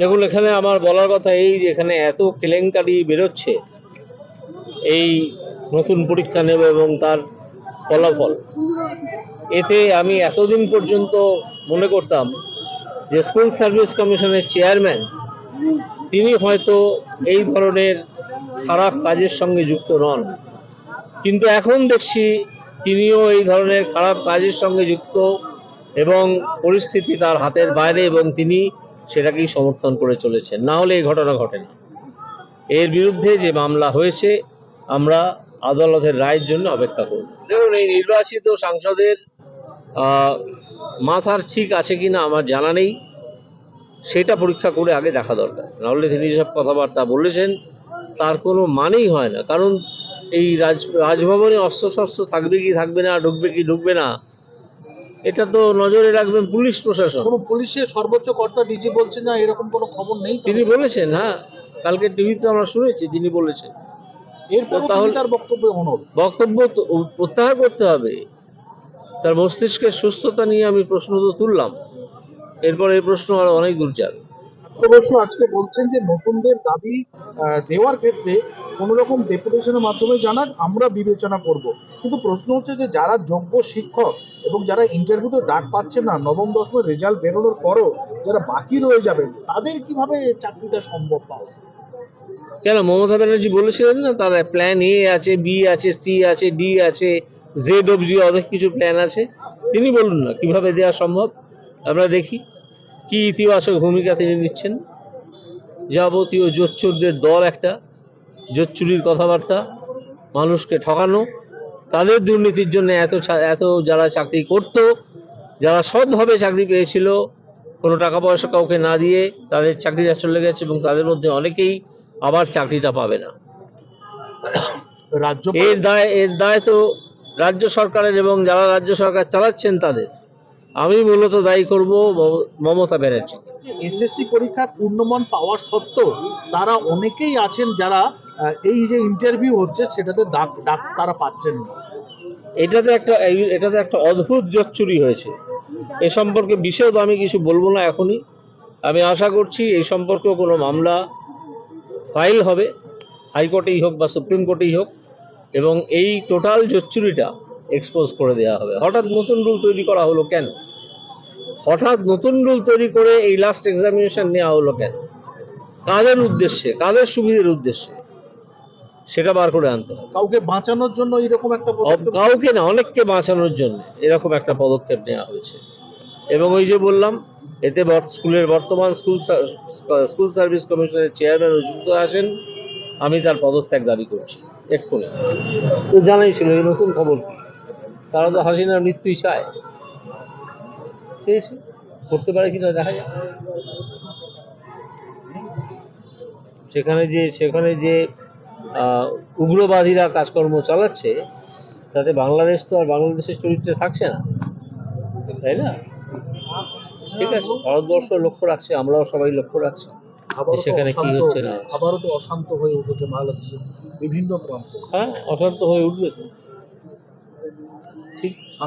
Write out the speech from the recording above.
দেখুন, এখানে আমার বলার কথা এই যে এখানে এত কেলেঙ্কারি বেরোচ্ছে, এই নতুন পরীক্ষা নেব এবং তার ফলাফল। এতে আমি এতদিন পর্যন্ত মনে করতাম যে স্কুল সার্ভিস কমিশনের চেয়ারম্যান, তিনি হয়তো এই ধরনের খারাপ কাজের সঙ্গে যুক্ত নন। কিন্তু এখন দেখছি তিনিও এই ধরনের খারাপ কাজের সঙ্গে যুক্ত এবং পরিস্থিতি তার হাতের বাইরে এবং তিনি সেটাকেই সমর্থন করে চলেছেন না হলে এই ঘটনা ঘটে না। এর বিরুদ্ধে যে মামলা হয়েছে, আমরা আদালতের রায়ের জন্য অপেক্ষা করব। দেখুন, এই নির্বাচিত সাংসদের মাথার ঠিক আছে কিনা আমার জানা নেই। সেটা পরীক্ষা করে আগে দেখা দরকার। নাহলে তিনি যেসব কথাবার্তা বলেছেন, তার কোনো মানেই হয় না। কারণ এই রাজ, রাজভবনে অস্ত্রশস্ত্র থাকবে কি থাকবে না, ঢুকবে কি ঢুকবে না এটা তো নজরে রাখবেন পুলিশ প্রশাসন। কোনো পুলিশের সর্বোচ্চ কর্তা ডিজি বলছেন না এরকম কোনো খবর নেই তিনি বলেছেন হ্যাঁ কালকে টিভিতে আমরা শুনেছি তিনি বলেছেন। এরপর তাহলে- তার বক্তব্য বক্তব্য প্রত্যাহার করতে হবে। তার মস্তিষ্কের সুস্থতা নিয়ে আমি প্রশ্ন তো তুললাম। এরপর এই প্রশ্ন আরও অনেক দূর যাবে অবশ্য আজকে বলছেন যে নতুনদের দাবি দেওয়ার ক্ষেত্রে কোন রকম ডেপুটেশনের মাধ্যমে জানাক, আমরা বিবেচনা করব। কিন্তু প্রশ্ন হচ্ছে যে যারা যোগ্য শিক্ষক এবং যারা ইন্টারভিউতে ডাক পাচ্ছেন না, নবম দশমের রেজাল্ট বেরোনোর পরও যারা বাকি রয়ে যাবেন, তাদের কীভাবে চাকরিটা সম্ভব পাওয়া কেন? মমতা ব্যানার্জি বলেছিলেন না তার প্ল্যান এ আছে বি আছে সি আছে ডি আছে জেড অবজি অনেক কিছু প্ল্যান আছে। তিনি বলুন না, কীভাবে দেওয়া সম্ভব? আমরা দেখি। কি ইতিবাচক ভূমিকা তিনি নিচ্ছেন? যাবতীয় জোচ্চুরদের দল একটা জোচ্চুরির কথাবার্তা মানুষকে ঠকানো তাদের দুর্নীতির জন্য এত এত যারা চাকরি করত যারা সৎভাবে চাকরি পেয়েছিল কোনো টাকা পয়সা কাউকে না দিয়ে তাদের চাকরিটা চলে গেছে এবং তাদের মধ্যে অনেকেই আবার চাকরিটা পাবে না। রাজ্য এর দায় এর দায় তো রাজ্য সরকারের এবং যারা রাজ্য সরকার চালাচ্ছেন তাদের। আমি মূলত দায়ী করব মম- মমতা ব্যানার্জি। এসএসসি পরীক্ষার পূর্ণমান পাওয়ার সত্ত্বেও তারা অনেকেই আছেন যারা এই যে ইন্টারভিউ হচ্ছে সেটাতে ডাক ডাক তারা পাচ্ছেন না। এটাতে একটা এটাতে একটা অদ্ভুত জোচ্চুরি হয়েছে। এ সম্পর্কে বিশেষ আমি কিছু বলব না এখনই। আমি আশা করছি এই সম্পর্কেও কোনো মামলা ফাইল হবে। হাইকোর্টেই হোক বা সুপ্রিম কোর্টেই হোক। এবং এই টোটাল জোচ্চুরিটা এক্সপোজ করে দেওয়া হবে। হঠাৎ নতুন রুল তৈরি করা হলো কেন? হঠাৎ নতুন রুল তৈরি করে এই লাস্ট এক্সামিনেশন নেওয়া হলো কেন? কাদের উদ্দেশ্যে? কাদের সুবিধের উদ্দেশ্যে? সেটা বার করে আনতে হবে। কাউকে বাঁচানোর জন্য এরকম একটা কাউকে না অনেককে বাঁচানোর জন্য এরকম একটা পদক্ষেপ নেওয়া হয়েছে। এবং ওই যে বললাম এতে স্কুলের বর্তমান স্কুল স্কুল সার্ভিস কমিশনের চেয়ারম্যান যুক্ত আছেন। আমি তার পদত্যাগ দাবি করছি এক্ষুনি। তো জানাই ছিল এই নতুন খবর কি? তারা তো হাসিনার মৃত্যুই চায়। আছে করতে পারে কিনা দেখা যাক। সেখানে যে সেখানে যে উগ্রবাদীরা কাজকর্ম চালাচ্ছে তাতে বাংলাদেশ তো আর বাংলাদেশের চরিত্রে থাকছে না। তাই না? ঠিক আছে ভারতবর্ষ লক্ষ্য রাখছে আমরাও সবাই লক্ষ্য রাখছি। সেখানে কি হচ্ছে না আবারও তো অশান্ত হয়ে উঠেছে বাংলাদেশের বিভিন্ন প্রান্তে। হ্যাঁ অশান্ত হয়ে উঠবে তো। ঠিক।